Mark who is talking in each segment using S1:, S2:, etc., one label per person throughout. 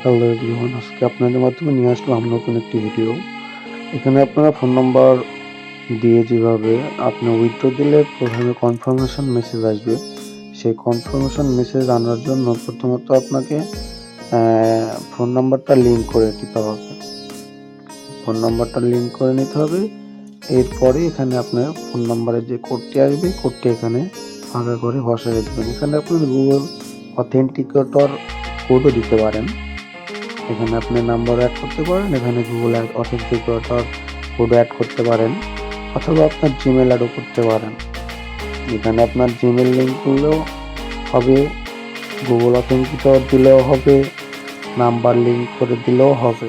S1: Hello everyone আজকে আপনাদের মাধ্যমে নিয়ে আসলো আসলাম নতুন একটি ভিডিও এখানে আপনারা ফোন নাম্বার দিয়ে যেভাবে আপনি উইথড্র দিলে প্রথমে কনফার্মেশন মেসেজ আসবে। সেই কনফার্মেশন মেসেজ আনার জন্য প্রথমত আপনাকে ফোন নাম্বারটা লিঙ্ক করে দিতে হবে। ফোন নাম্বারটা লিঙ্ক করে নিতে হবে। এরপরে এখানে আপনার ফোন নাম্বারের যে কোডটি আসবে কোডটি এখানে ফাঁকা করে বসায় দেবেন এখানে আপনি গুগল অথেন্টিকেটর কোডও দিতে পারেন। এখানে আপনি নাম্বার অ্যাড করতে পারেন, এখানে গুগল অথেন্টিকেটর কোড অ্যাড করতে পারেন, অথবা আপনার জিমেল অ্যাডও করতে পারেন। এখানে আপনার জিমেল লিঙ্ক করলেও হবে গুগল অথেন্টিকেটর দিলেও হবে নাম্বার লিঙ্ক করে দিলেও হবে।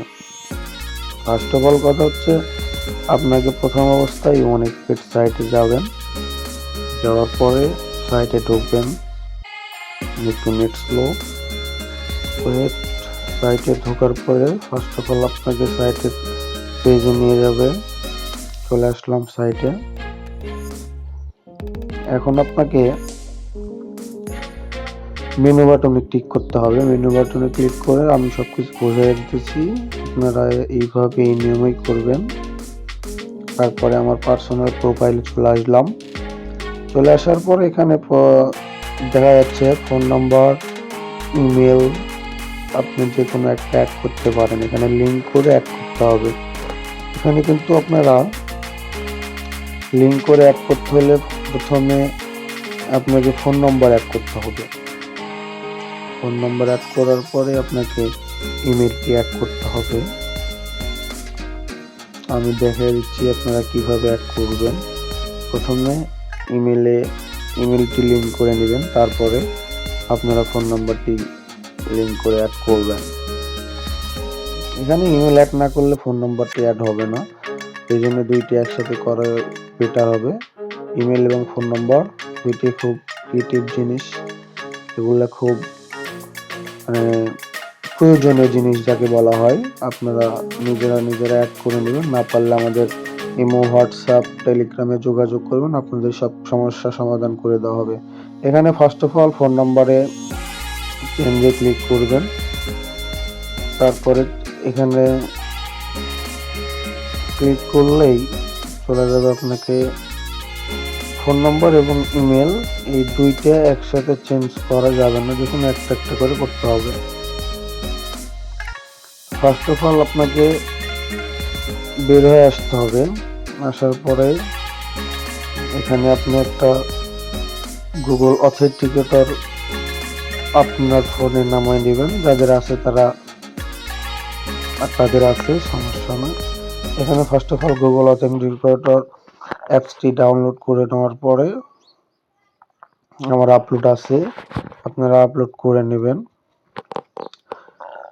S1: ফার্স্ট অফ অল কথা হচ্ছে, আপনাকে প্রথম অবস্থায় অনেক পেট সাইটে যাবেন। যাওয়ার পরে সাইটে ঢুকবেন একটু নেট স্লো ওয়েট সাইটে ঢোকার পরে ফার্স্ট অফ অল আপনাকে সাইটের পেজে নিয়ে যাবে। চলে আসলাম সাইটে এখন আপনাকে মেনু বাটনে ক্লিক করতে হবে। মেনু বাটনে ক্লিক করে আমি সব কিছু বোঝাই দিতেছি। আপনারা এইভাবে এই নিয়মেই করবেন। তারপরে আমার পার্সোনাল প্রোফাইলে চলে আসলাম। চলে আসার পর এখানে দেখা যাচ্ছে ফোন নাম্বার ইমেল আপনি যে কোনো একটা অ্যাড করতে পারেন, এখানে লিঙ্ক করে অ্যাড করতে হবে। এখানে কিন্তু আপনারা লিঙ্ক করে অ্যাড করতে হলে প্রথমে আপনাকে ফোন নম্বর অ্যাড করতে হবে। ফোন নম্বর অ্যাড করার পরে আপনাকে ইমেলটি অ্যাড করতে হবে। আমি দেখিয়ে দিচ্ছি আপনারা কীভাবে অ্যাড করবেন। প্রথমে ইমেলে ইমেলটি লিঙ্ক করে নেবেন, তারপরে আপনারা ফোন নাম্বারটি লিঙ্ক করে অ্যাড করবেন। এখানে ইমেল অ্যাড না করলে ফোন নাম্বারটি অ্যাড হবে না। এই জন্য দুইটি একসাথে করা বেটার হবে। ইমেল এবং ফোন নাম্বার দুইটি খুব ক্রিয়েটিভ জিনিস। এগুলো খুব মানে প্রয়োজনীয় জিনিস যাকে বলা হয়। আপনারা নিজেরা নিজেরা অ্যাড করে নেবেন। না পারলে আমাদের ইমো, হোয়াটসঅ্যাপ, টেলিগ্রামে যোগাযোগ করবেন। আপনাদের সব সমস্যা সমাধান করে দেওয়া হবে। এখানে ফার্স্ট অফ অল ফোন নাম্বারে চেঞ্জে ক্লিক করবেন। তারপরে এখানে ক্লিক করলেই চলে যাবে আপনাকে ফোন নম্বর এবং ইমেল এই দুইটা একসাথে চেঞ্জ করা যাবে না, যে কোনো একটা একটা করে করতে হবে। ফার্স্ট অফ অল আপনাকে বের হয়ে আসতে হবে। আসার পরে এখানে আপনি একটা গুগল অথেন্টিকেটর আপনার ফোনে নামায় নেবেন যাদের আছে তারা, তাদের আছে, সমস্যা নয় এখানে first of all Google authenticator অ্যাপসটি ডাউনলোড করে নেওয়ার পরে আমার আপলোড আছে, আপনারা আপলোড করে নেবেন।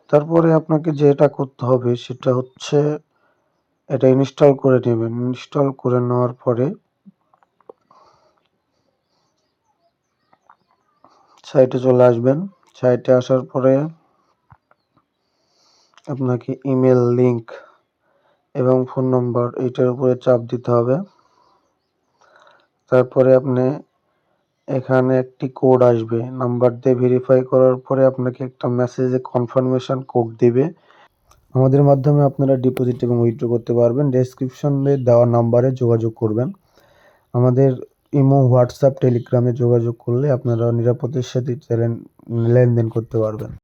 S1: তারপরে আপনাকে যেটা করতে হবে সেটা হচ্ছে এটা ইনস্টল করে নেবেন। ইনস্টল করে নেওয়ার পরে সাইটে চলে আসবেন। সাইটে আসার পরে আপনাকে ইমেল লিংক এবং ফোন নম্বর এইটার উপরে চাপ দিতে হবে। তারপরে আপনি এখানে একটি কোড আসবে। নাম্বার দিয়ে ভেরিফাই করার পরে আপনাকে একটা মেসেজে কনফার্মেশন কোড দিবে। আমাদের মাধ্যমে আপনারা ডিপোজিট এবং উইথড্র করতে পারবেন। ডেসক্রিপশনে দেওয়া নাম্বারে যোগাযোগ করবেন। আমাদের ইমো হোয়াটসঅ্যাপ টেলিগ্রামে যোগাযোগ করলে আপনারা নিরাপদের সাথে লেনদেন করতে পারবেন।